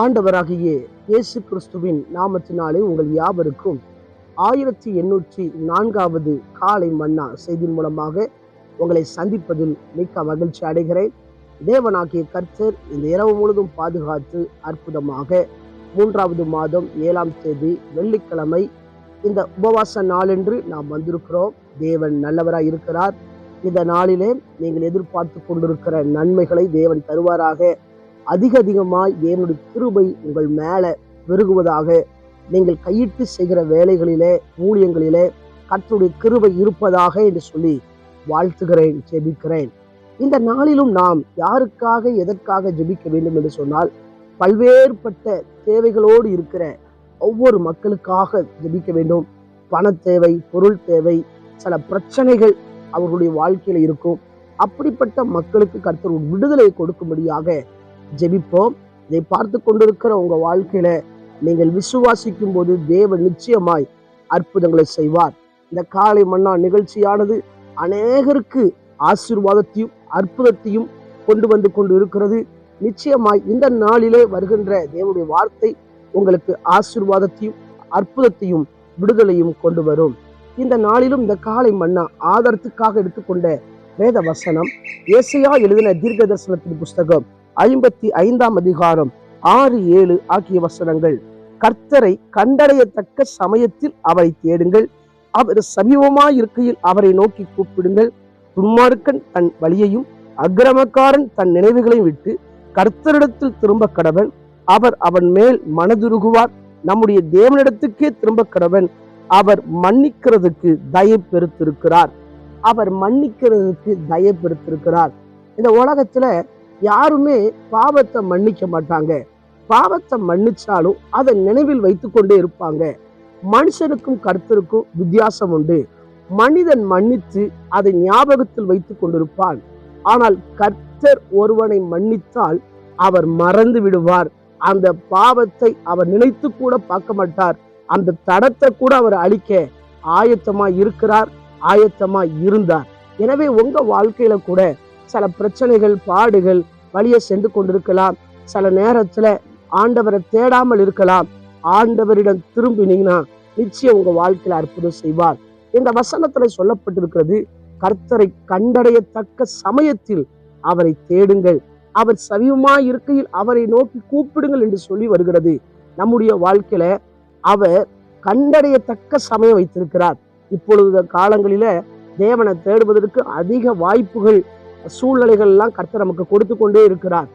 ஆண்டவராகிய இயேசு கிறிஸ்துவின் நாமத்தினாலே உங்கள் யாவருக்கும் ஆயிரத்தி எண்ணூற்றி நான்காவது காலை மன்னா செய்தியின் மூலமாக உங்களை சந்திப்பதில் மிக்க மகிழ்ச்சி அடைகிறேன். தேவனாகிய கர்த்தர் இந்த இரவு முழுதும் பாதுகாத்து அற்புதமாக மூன்றாவது மாதம் ஏழாம் தேதி வெள்ளிக்கிழமை இந்த உபவாச நாளென்று நாம் வந்திருக்கிறோம். தேவன் நல்லவராய் இருக்கிறார். இந்த நாளிலே நீங்கள் எதிர்பார்த்து கொண்டிருக்கிற நன்மைகளை தேவன் தருவாராக. அதிக அதிகமாய் தேவனுடைய கிருபை உங்கள் மேல பெருகுவதாக. நீங்கள் கையிட்டு செய்கிற வேலைகளிலே ஊழியங்களிலே கற்றுடைய கிருபை இருப்பதாக என்று சொல்லி வாழ்த்துகிறேன் ஜெபிக்கிறேன். இந்த நாளிலும் நாம் யாருக்காக எதற்காக ஜெபிக்க வேண்டும் என்று சொன்னால் பல்வேறுபட்ட தேவைகளோடு இருக்கிற ஒவ்வொரு மக்களுக்காக ஜெபிக்க வேண்டும். பண தேவை பொருள் தேவை சில பிரச்சனைகள் அவர்களுடைய வாழ்க்கையில் இருக்கும். அப்படிப்பட்ட மக்களுக்கு கர்த்தர் ஒரு விடுதலை கொடுக்கும்படியாக ஜெபிப்போம். இதை பார்த்து கொண்டிருக்கிற உங்க வாழ்க்கையில நீங்கள் விசுவாசிக்கும் போது தேவன் நிச்சயமாய் அற்புதங்களை செய்வார். இந்த காலை மன்னா நிகழ்ச்சியானது அநேகருக்கு ஆசீர்வாதத்தையும் அற்புதத்தையும் கொண்டு வந்து கொண்டு இருக்கிறது நிச்சயமாய் இந்த நாளிலே வருகின்ற தேவனுடைய வார்த்தை உங்களுக்கு ஆசீர்வாதத்தையும் அற்புதத்தையும் விடுதலையும் கொண்டு வரும். இந்த நாளிலும் இந்த காலை மன்னா ஆதாரத்துக்காக எடுத்துக்கொண்ட வேத வசனம் ஏசையா எழுதின தீர்க்க தரிசனத்தின் புஸ்தகம் ஐம்பத்தி ஐந்தாம் அதிகாரம் ஆறு ஏழு ஆகிய வசனங்கள். கர்த்தரை கண்டடையத்தக்க சமயத்தில் அவரை தேடுங்கள். அவர் சமீபமாய் இருக்கையில் அவரை நோக்கி கூப்பிடுங்கள். துன்மார்க்கன் தன் வழியையும் அக்கிரமக்காரன் தன் நினைவுகளையும் விட்டு கர்த்தரிடத்தில் திரும்ப கடவன். அவர் அவன் மேல் மனதுருகுவார். நம்முடைய தேவனிடத்துக்கே திரும்ப கடவன். அவர் மன்னிக்கிறதுக்கு தயை பெருத்திருக்கிறார். அவர் மன்னிக்கிறதுக்கு தயப்படுத்திருக்கிறார். இந்த உலகத்துல யாருமே பாவத்தை மன்னிக்க மாட்டாங்க. பாவத்தை மன்னிச்சாலும் அதை நினைவில் வைத்துக்கொண்டே இருப்பாங்க. மனுஷனுக்கும் கருத்தருக்கும் வித்தியாசம் உண்டு. மனிதன் மன்னித்து அதை ஞாபகத்தில் வைத்துக் கொண்டிருப்பான். ஆனால் கர்த்தர் ஒருவனை மன்னித்தால் அவர் மறந்து விடுவார். அந்த பாவத்தை அவர் நினைத்து கூட பார்க்க மாட்டார். அந்த தடத்தை கூட அவர் அழிக்க ஆயத்தமா இருக்கிறார் ஆயத்தமா இருந்தார். எனவே உங்க வாழ்க்கையில கூட சில பிரச்சனைகள் பாடுகள் வழிய சென்று கொண்டிருக்கலாம். சில நேரத்துல ஆண்டவரை தேடாமல் இருக்கலாம். ஆண்டவரிடம் திரும்பினீங்கன்னா நிச்சயம் உங்க வாழ்க்கையில அற்புதம் செய்வார். இந்த வசனத்துல சொல்லப்பட்டிருக்கிறது கர்த்தரை கண்டடையத்தக்க சமயத்தில் அவரை தேடுங்கள். அவர் சமீபமாய் இருக்கையில் அவரை நோக்கி கூப்பிடுங்கள் என்று சொல்லி வருகிறது. நம்முடைய வாழ்க்கையில அவர் கண்டடையத்தக்க சமயம் வைத்திருக்கிறார். இப்பொழுது காலங்களில தேவனை தேடுவதற்கு அதிக வாய்ப்புகள் சூழ்நிலைகள் எல்லாம் கர்த்தர் நமக்கு கொடுத்து கொண்டே இருக்கிறார்.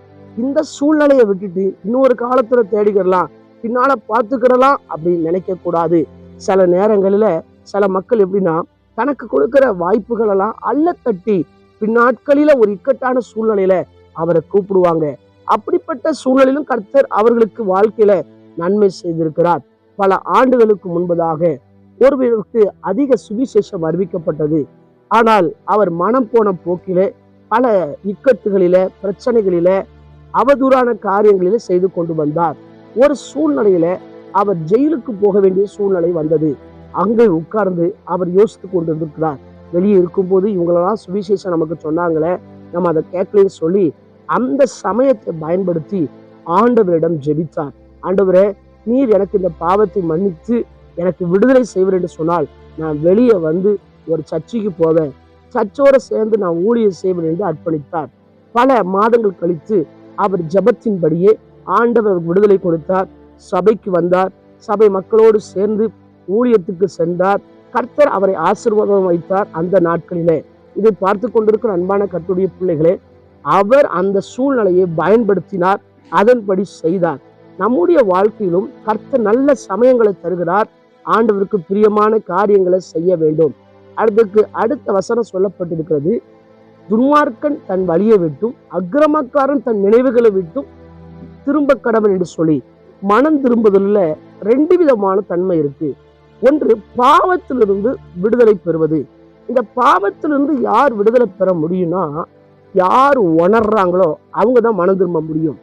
இந்த சூழ்நிலையை விட்டுட்டு இன்னொரு காலத்துல தேடிக்கிறலாம் பின்னால பார்த்துக்கிடலாம் அப்படின்னு நினைக்க கூடாது. சில நேரங்களில சில மக்கள் எப்படின்னா தனக்கு கொடுக்கிற வாய்ப்புகள் எல்லாம் அள்ள தட்டி பின்னாட்களில ஒரு இக்கட்டான சூழ்நிலையில அவரை கூப்பிடுவாங்க. அப்படிப்பட்ட சூழ்நிலையிலும் கர்த்தர் அவர்களுக்கு வாழ்க்கையில நன்மை செய்திருக்கிறார். பல ஆண்டுகளுக்கு முன்பதாக ஒருவருக்கு அதிக சுவிசேஷம் அறிவிக்கப்பட்டது. ஆனால் அவர் மனம் போன போக்கில பல இக்கட்டுகளில பிரச்சனைகளில அவதூறான காரியங்களில செய்து கொண்டு வந்தார். ஒரு சூழ்நிலையில அவர் ஜெயிலுக்கு போக வேண்டிய சூழ்நிலை வந்தது. அங்கே உட்கார்ந்து அவர் யோசித்து கொண்டிருந்திருக்கிறார் வெளியே இருக்கும்போது இவங்களெல்லாம் சுவிசேஷம் நமக்கு சொன்னாங்களே நம்ம அதை கேட்கலன்னு சொல்லி அந்த சமயத்தை பயன்படுத்தி ஆண்டவரிடம் ஜெபித்தார். ஆண்டவரே நீர் எனக்கு இந்த பாவத்தை மன்னித்து எனக்கு விடுதலை செய்வர் என்று சொன்னால் நான் வெளியே வந்து ஒரு சர்ச்சைக்கு போவேன். சர்ச்சோட சேர்ந்து நான் ஊழியர் செய்வேன் என்று அர்ப்பணித்தார். பல மாதங்கள் கழித்து அவர் ஜபத்தின்படியே ஆண்டவர் விடுதலை கொடுத்தார். சபைக்கு வந்தார். சபை மக்களோடு சேர்ந்து ஊழியத்துக்கு சென்றார். கர்த்தர் அவரை ஆசீர்வாதம் வைத்தார் அந்த நாட்களிலே. இதை பார்த்து கொண்டிருக்கிற அன்பான கர்த்தருடைய பிள்ளைகளே அவர் அந்த சூழ்நிலையை பயன்படுத்தினார் அதன்படி செய்தார். நம்முடைய வாழ்க்கையிலும் கர்த்தர் நல்ல சமயங்களை தருகிறார். ஆண்டவருக்கு பிரியமான காரியங்களை செய்ய வேண்டும். அதுக்கு அடுத்த வசனம் சொல்லப்பட்டிருக்கிறது. துன்மார்க்கன் தன் வழியை விட்டும் அக்கிரமக்காரன் தன் நினைவுகளை விட்டும் திரும்ப கடவன் என்று சொல்லி மனம் திரும்புதல்ல ரெண்டு விதமான தன்மை இருக்கு. ஒன்று பாவத்திலிருந்து விடுதலை பெறுவது. இந்த பாவத்திலிருந்து யார் விடுதலை பெற முடியும்னா யார் உணர்றாங்களோ அவங்க தான் மனம் திரும்ப முடியும்.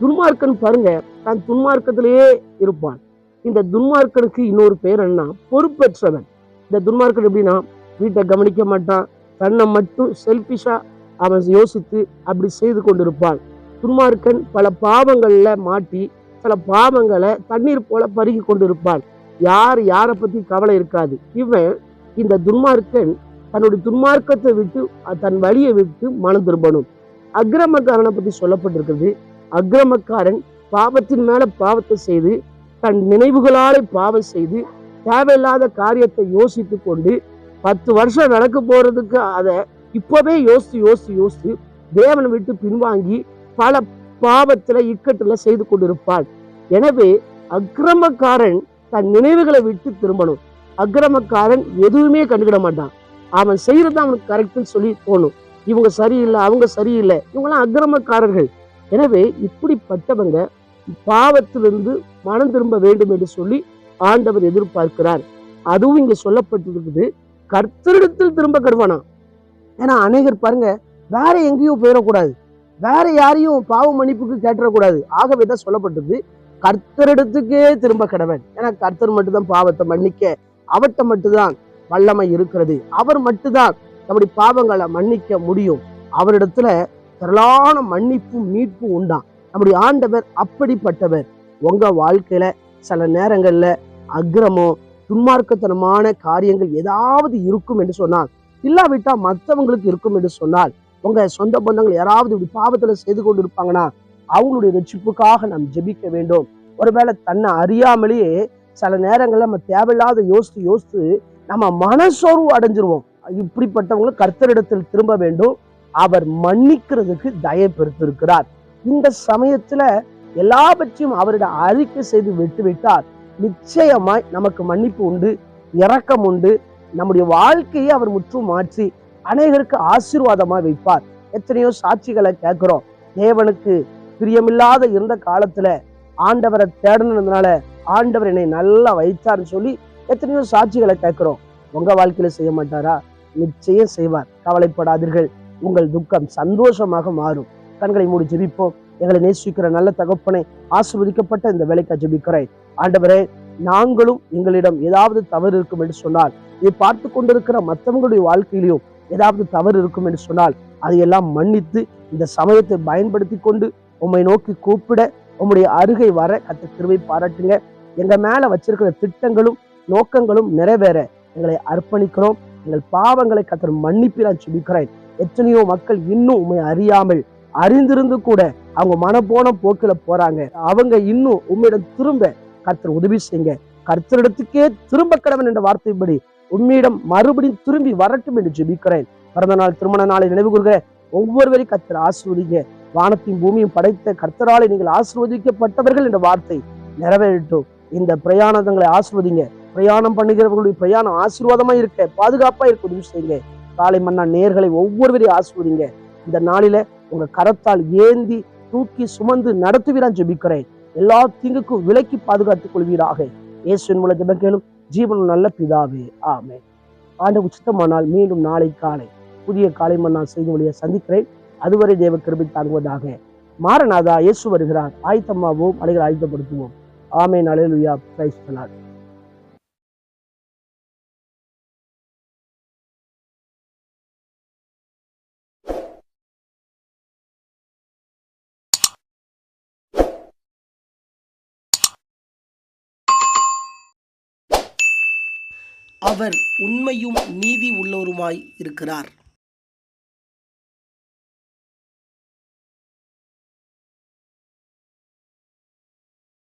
துன்மார்க்கன் பாருங்க தன் துன்மார்க்கத்திலேயே இருப்பான். இந்த துன்மார்க்கனுக்கு இன்னொரு பேர் என்ன? பொறுப்பற்றவன். இந்த துன்மார்க்கன் எப்படின்னா வீட்டை கவனிக்க மாட்டான். தன்னை மட்டும் செல்பிஷா அவன் யோசித்து அப்படி செய்து கொண்டிருப்பான். துன்மார்க்கன் பல பாவங்கள்ல மாட்டி சில பாவங்களை தண்ணீர் போல பருகி கொண்டிருப்பான். யார் யாரை பத்தி கவலை இருக்காது. இவன் இந்த துன்மார்க்கன் தன்னுடைய துன்மார்க்கத்தை விட்டு தன் வழியை விட்டு மனம் திரும்பணும் அக்கிரமக்காரனை பத்தி சொல்லப்பட்டிருக்கிறது. அக்கிரமக்காரன் பாவத்தின் மேல பாவத்தை செய்து தன் நினைவுகளாலே பாவம் செய்து தேவையில்லாத காரியத்தை யோசித்து கொண்டு பத்து வருஷம் நடக்க போறதுக்கு அதை இப்பவே யோசித்து யோசித்து யோசித்து தேவனை விட்டு பின்வாங்கி பல பாவத்துல இக்கட்டுல செய்து கொண்டிருப்பாள் எனவே அக்கிரமக்காரன் தன் நினைவுகளை விட்டு திரும்பணும். அக்கிரமக்காரன் எதுவுமே கண்டுக்கிட மாட்டான். அவன் செய்யறது அவனுக்கு கரெக்டுன்னு சொல்லி தோணும் இவங்க சரியில்லை அவங்க சரியில்லை. இவங்களாம் அக்கிரமக்காரர்கள். எனவே இப்படிப்பட்டவங்க பாவத்திலிருந்து மனம் திரும்ப வேண்டும் என்று சொல்லி ஆண்டவர் எதிர்பார்க்கிறார். அதுவும் இங்க சொல்லப்பட்டிருக்குது. கர்த்தரிடத்தில் திரும்ப கருவானா ஏன்னா அநேகர் பாருங்க வேற எங்கேயும் போயிடக்கூடாது. வேற யாரையும் பாவ மன்னிப்புக்கு கேட்டுறக்கூடாது. ஆகவே தான் சொல்லப்பட்டது கர்த்தரிடத்துக்கே திரும்ப கடவன் ஏன்னா கர்த்தர் மட்டும்தான் பாவத்தை மன்னிக்க அவர்கிட்ட மட்டும்தான் வல்லமை இருக்கிறது. அவர் மட்டும்தான் நம்முடைய பாவங்களை மன்னிக்க முடியும். அவரிடத்துல திரளான மன்னிப்பும் மீட்பும் உண்டாம். நம்முடைய ஆண்டவர் அப்படிப்பட்டவர். உங்க வாழ்க்கையில சில நேரங்கள்ல அக்கிரமம் துன்மார்க்கத்தனமான காரியங்கள் ஏதாவது இருக்கும் என்று சொன்னால் இல்லாவிட்டால் மற்றவங்களுக்கு இருக்கும் என்று சொன்னால் உங்க சொந்த பந்தங்கள் யாராவது இப்படி பாவத்துல செய்து கொண்டு இருப்பாங்கன்னா அவங்களுடைய ரட்சிப்புக்காக நாம் ஜெபிக்க வேண்டும். ஒருவேளை தன்னை அறியாமலேயே சில நேரங்கள்ல நம்ம தேவையில்லாத யோசித்து யோசித்து நம்ம மனசோர்வு அடைஞ்சிருவோம். இப்படிப்பட்டவங்களும் கர்த்தரிடத்தில் திரும்ப வேண்டும். அவர் மன்னிக்கிறதுக்கு தயப்பெருத்திருக்கிறார் இந்த சமயத்துல எல்லாவற்றையும் அவரிடம் அறிக்கை செய்து விட்டு விட்டார் நிச்சயமாய் நமக்கு மன்னிப்பு உண்டு இரக்கம் உண்டு. நம்முடைய வாழ்க்கையை அவர் முற்றும் மாற்றி அநேகருக்கு ஆசீர்வாதமாக வைப்பார். எத்தனையோ சாட்சிகளை கேட்கிறோம். தேவனுக்கு பிரியமில்லாத இருந்த காலத்துல ஆண்டவரை தேடனதுனால ஆண்டவர் என்னை நல்லா வைத்தார்னு சொல்லி எத்தனையோ சாட்சிகளை கேட்கிறோம். உங்க வாழ்க்கையில செய்ய மாட்டாரா? நிச்சயம் செய்வார். கவலைப்படாதீர்கள். உங்கள் துக்கம் சந்தோஷமாக மாறும். கண்களை மூடி ஜெபிப்போம். எங்களை நேசிக்கிற நல்ல தகப்பனை ஆசிர்வதிக்கப்பட்ட இந்த வேலைக்காக ஜெபிக்கிறேன். ஆண்டவரே நாங்களும் எங்களிடம் ஏதாவது தவறு இருக்கும் என்று சொன்னால் இதை பார்த்து கொண்டிருக்கிற மற்றவங்களுடைய வாழ்க்கையிலையும் ஏதாவது தவறு இருக்கும் என்று சொன்னால் அதையெல்லாம் மன்னித்து இந்த சமயத்தை பயன்படுத்தி கொண்டு உம்மை நோக்கி கூப்பிட உம்முடைய அருகை வர கத்த திருவை பாராட்டுங்க. எங்க மேல வச்சிருக்கிற திட்டங்களும் நோக்கங்களும் நிறைவேற எங்களை அர்ப்பணிக்கிறோம். எங்கள் பாவங்களை கத்தர் மன்னிப்பி நான் சுபிக்கிறேன் எத்தனையோ மக்கள் இன்னும் உண்மை அறியாமல் அறிந்திருந்து கூட அவங்க மனப்போன போக்கில் போறாங்க. அவங்க இன்னும் உண்மையிடம் திரும்ப கர்த்தர் உதவி செய்யுங்க. கர்த்தரிடத்துக்கே திரும்ப கடவன் என்ற வார்த்தைப்படி உண்மையிடம் மறுபடியும் திரும்பி வரட்டும் என்று ஜெபிக்கிறேன். பிறந்த நாள் திருமண நாளை நினைவு கூறுகிற ஒவ்வொருவரையும் கர்த்தர் ஆசிர்வதிங்க. வானத்தையும் பூமியும் படைத்த கர்த்தராலே நீங்கள் ஆசிர்வதிக்கப்பட்டவர்கள் என்ற வார்த்தை நிறைவேறட்டும். இந்த பிரயாணங்களை ஆசிர்வதிங்க. பிரயாணம் பண்ணுகிறவர்களுடைய பிரயாணம் ஆசீர்வாதமா இருக்க பாதுகாப்பா இருக்க உதவி செய்யுங்க. காலை மன்னா நேர்களை ஒவ்வொருவரையும் ஆசிர்வதிங்க. இந்த நாளில உங்க கரத்தால் ஏந்தி தூக்கி சுமந்து நடத்துவீரான் ஜெபிக்கிறேன். எல்லா தீங்குக்கும் விலக்கி பாதுகாத்துக் கொள்வீராக. இயேசுவின் மூலம் ஜெபக்கேளும் ஜீவன் நல்ல பிதாவே. ஆமே ஆண்டு உச்சித்தமானால் மீண்டும் நாளை காலை புதிய காலை மன்னா செய்தி வழியை சந்திக்கிறேன். அதுவரை தேவ கிருபி தாங்குவதாக. மாரநாதா இயேசு வருகிறார். ஆயத்தமாவோம் அலைகளை ஆயத்தப்படுத்துவோம். ஆமே நலையிலுயா பிரைஸ் அவர் உண்மையும் நீதி உள்ளவருமாய் இருக்கிறார்.